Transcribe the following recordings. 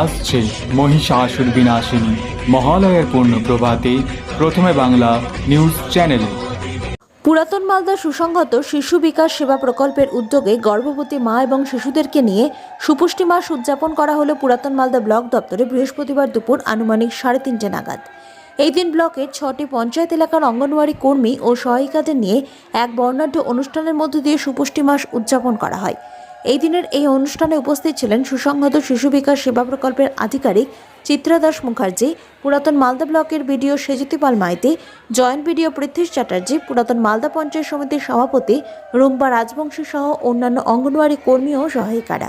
আসছে মহিষাসুর বিনাশিনী। মহালয়ের পূর্ণ প্রভাতে প্রথমে বাংলা নিউজ চ্যানেলে। পুরাতন মালদা সুসংহত শিশু বিকাশ সেবা প্রকল্পের উদ্যোগে গর্ভবতী মা এবং শিশুদেরকে নিয়ে সুপুষ্টি মাস উদযাপন করা হলো পুরাতন মালদা ব্লক দপ্তরে বৃহস্পতিবার দুপুর আনুমানিক সাড়ে তিনটে নাগাদ। এই দিন ব্লকের ছটি পঞ্চায়েত এলাকার অঙ্গনওয়াড়ি কর্মী ও সহায়িকাদের নিয়ে এক বর্ণাঢ্য অনুষ্ঠানের মধ্য দিয়ে সুপুষ্টি মাস উদযাপন করা হয়। এই দিনের এই অনুষ্ঠানে উপস্থিত ছিলেন সুসংহত শিশু বিকাশ সেবা প্রকল্পের আধিকারিক চিত্রা দাস মুখার্জি, পুরাতন মালদা ব্লকের BDO Sejuti Pal Maiti, joint BDO Prithwish Chatterjee, Puratan Malda panchayat সমিতির সভাপতি রুম্পা রাজবংশী সহ অন্যান্য অঙ্গনওয়াড়ি কর্মী ও সহায়িকারা।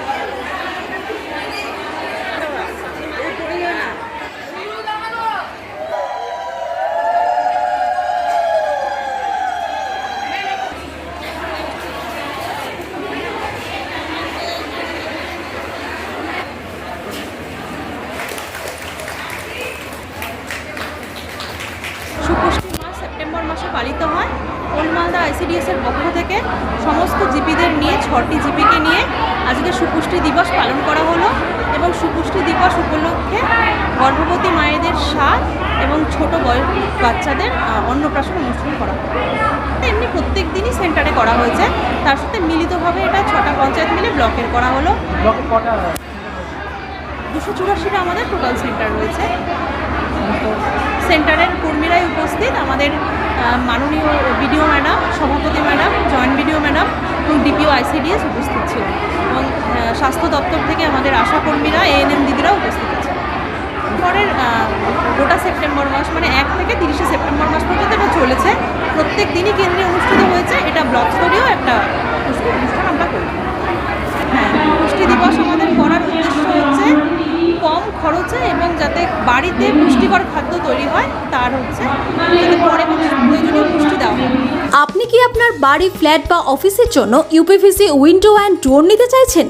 সুপুষ্টি মাস সেপ্টেম্বর মাসে পালিত হয়। ওলমালদা আইসিডিএস এর পক্ষ থেকে সমস্ত জিপিদের নিয়ে ছটি জিপিকে নিয়ে আজকে সুপুষ্টি দিবস পালন করা হলো এবং সুপুষ্টি দিবস উপলক্ষে গর্ভবতী মায়েদের স্বাদ এবং ছোট বয়স বাচ্চাদের অন্নপ্রাশন অনুষ্ঠান করা হয় এমনি প্রত্যেক দিনই সেন্টারে করা হয়েছে। তার সাথে মিলিতভাবে এটা ছটা পঞ্চায়েত মিলে ব্লকের করা হলো। দুশো চুরাশিটা আমাদের টোটাল সেন্টার রয়েছে। সেন্টারের কর্মীরাই উপস্থিত। আমাদের মাননীয় বিডিও ম্যাডাম, সভাপতি ম্যাডাম, জয়েন্ট বিডিও ম্যাডাম এবং ডিপিও আইসিডিএস উপস্থিত ছিল এবং স্বাস্থ্য দপ্তর থেকে আমাদের আশা কর্মীরা এএনএম দিদিরাও উপস্থিত আছে পরের গোটা সেপ্টেম্বর মাস মানে এক থেকে তিরিশে সেপ্টেম্বর মাস পর্যন্ত এটা চলেছে। প্রত্যেক দিনই কেন্দ্রে অনুষ্ঠিত হয়েছে। এটা ব্লক স্তরীয় একটা অনুষ্ঠান আমরা করি। হ্যাঁ পুষ্টি দিবস আমাদের করার উদ্দেশ্য হচ্ছে কম খরচে এবং যাতে বাড়িতে পুষ্টিকর খাদ্য তৈরি হয় তার হচ্ছে যাতে পরে মানুষ প্রয়োজনীয় পুষ্টি দেওয়া হয় আপনি কি আপনার বাড়ি, ফ্ল্যাট বা অফিসের জন্য ইউপিভিসি উইন্ডো অ্যান্ড ডোর নিতে চাইছেন?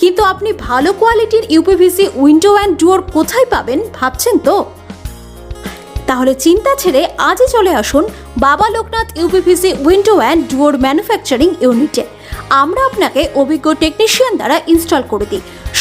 কিন্তু আপনি ভালো কোয়ালিটির ইউপিভিসি উইন্ডো অ্যান্ড ডোর কোথায় পাবেন ভাবছেন তো? তাহলে চিন্তা ছেড়ে আজই চলে আসুন Baba Loknath UPVC window and door manufacturing ইউনিটে আমরা আপনাকে অভিজ্ঞ টেকনিশিয়ান দ্বারা ইনস্টল করে দিই।